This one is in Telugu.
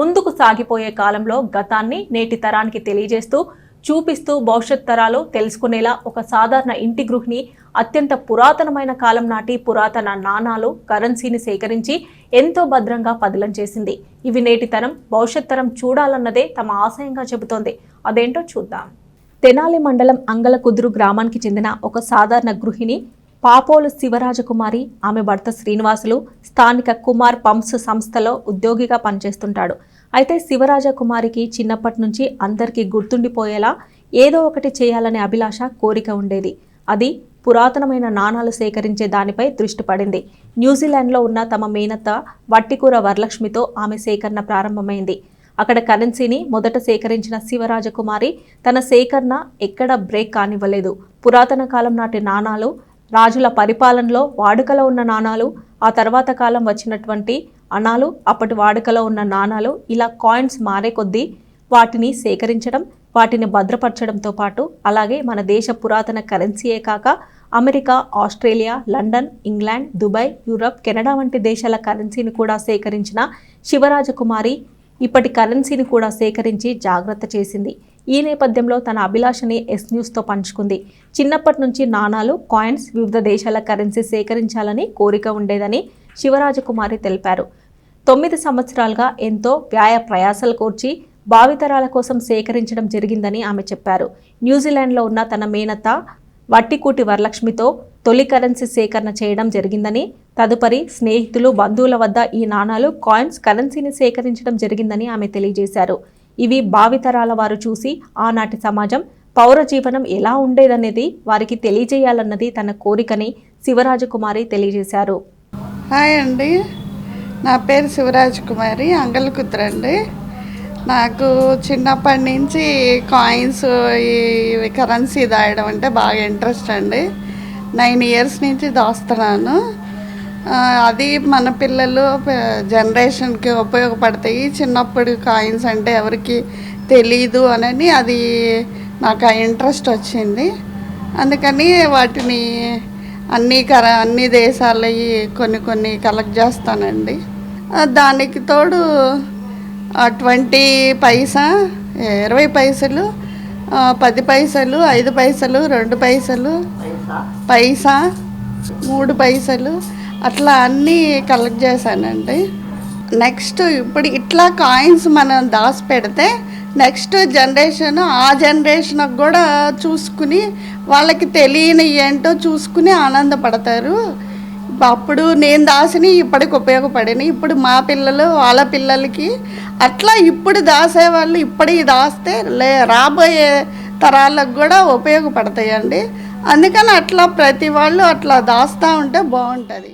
ముందుకు సాగిపోయే కాలంలో గతాన్ని నేటి తరానికి తెలియజేస్తూ చూపిస్తూ భవిష్యత్ తరాలు తెలుసుకునేలా ఒక సాధారణ ఇంటి గృహిణి అత్యంత పురాతనమైన కాలం నాటి పురాతన నాణాలు కరెన్సీని సేకరించి ఎంతో భద్రంగా పదిలం చేసింది. ఇవి నేటి తరం భవిష్యత్ తరం చూడాలన్నదే తమ ఆశయంగా చెబుతోంది. అదేంటో చూద్దాం. తెనాలి మండలం అంగలకుదురు గ్రామానికి చెందిన ఒక సాధారణ గృహిణి పాపోలు శివరాజకుమారి ఆమె భర్త శ్రీనివాసులు స్థానిక కుమార్ పంప్స్ సంస్థలో ఉద్యోగిగా పనిచేస్తుంటాడు. అయితే శివరాజకుమారికి చిన్నప్పటి నుంచి అందరికీ గుర్తుండిపోయేలా ఏదో ఒకటి చేయాలనే అభిలాష కోరిక ఉండేది. అది పురాతనమైన నాణాలు సేకరించే దానిపై దృష్టి పడింది. న్యూజిలాండ్లో ఉన్న తమ మేనత్త వట్టికూర వరలక్ష్మితో ఆమె సేకరణ ప్రారంభమైంది. అక్కడ కరెన్సీని మొదట సేకరించిన శివరాజకుమారి తన సేకరణ ఎక్కడ బ్రేక్ కానివ్వలేదు. పురాతన కాలం నాటి నాణాలు రాజుల పరిపాలనలో వాడుకలో ఉన్న నాణాలు ఆ తర్వాత కాలం వచ్చినటువంటి అణాలు అప్పటి వాడుకలో ఉన్న నాణాలు ఇలా కాయిన్స్ మారే కొద్దీ వాటిని సేకరించడం వాటిని భద్రపరచడంతో పాటు అలాగే మన దేశ పురాతన కరెన్సీయే కాక America Australia London England Dubai Europe Canada వంటి దేశాల కరెన్సీని కూడా సేకరించిన శివరాజకుమారి ఇప్పటి కరెన్సీని కూడా సేకరించి జాగ్రత్త చేసింది. ఈ నేపథ్యంలో తన అభిలాషని ఎస్ న్యూస్తో పంచుకుంది. చిన్నప్పటి నుంచి నాణాలు కాయిన్స్ వివిధ దేశాల కరెన్సీ సేకరించాలని కోరిక ఉండేదని శివరాజకుమారి తెలిపారు. తొమ్మిది సంవత్సరాలుగా ఎంతో వ్యాయ ప్రయాసాలు కోర్చి భావితరాల కోసం సేకరించడం జరిగిందని ఆమె చెప్పారు. న్యూజిలాండ్లో ఉన్న తన మేనత వట్టికూటి వరలక్ష్మితో తొలి కరెన్సీ సేకరణ చేయడం జరిగిందని తదుపరి స్నేహితులు బంధువుల వద్ద ఈ నాణాలు కాయిన్స్ కరెన్సీని సేకరించడం జరిగిందని ఆమె తెలియజేశారు. ఇవి భావితరాల వారు చూసి ఆనాటి సమాజం పౌర జీవనం ఎలా ఉండేదనేది వారికి తెలియజేయాలన్నది తన కోరికని శివరాజకుమారి తెలియజేశారు. హాయ్ అండి. నా పేరు శివరాజ్ కుమారి అండి. నాకు చిన్నప్పటి నుంచి కాయిన్స్ ఈ కరెన్సీ దాయడం అంటే బాగా ఇంట్రెస్ట్ అండి. నైన్ ఇయర్స్ నుంచి దాస్తున్నాను. అది మన పిల్లలు జనరేషన్కి ఉపయోగపడతాయి. చిన్నప్పుడు కాయిన్స్ అంటే ఎవరికి తెలీదు అనని అది నాకు ఆ ఇంట్రెస్ట్ వచ్చింది. అందుకని వాటిని అన్ని కర అన్ని దేశాలవి కొన్ని కొన్ని కలెక్ట్ చేస్తానండి. దానికి తోడు ట్వంటీ పైసా ఇరవై పైసలు పది పైసలు ఐదు పైసలు రెండు పైసలు పైసా మూడు పైసలు అట్లా అన్నీ కలెక్ట్ చేశానండి. నెక్స్ట్ ఇప్పుడు ఇట్లా కాయిన్స్ మనం దాచి పెడితే నెక్స్ట్ జనరేషన్ ఆ జనరేషన్కి కూడా చూసుకుని వాళ్ళకి తెలియని ఏంటో చూసుకుని ఆనందపడతారు. అప్పుడు నేను దాసిని ఇప్పటికి ఉపయోగపడిన ఇప్పుడు మా పిల్లలు వాళ్ళ పిల్లలకి అట్లా ఇప్పుడు దాసే వాళ్ళు ఇప్పటికి దాస్తే లే రాబోయే తరాలకు కూడా ఉపయోగపడతాయండి. అందుకని అట్లా ప్రతి వాళ్ళు అట్లా దాస్తూ ఉంటే బాగుంటుంది.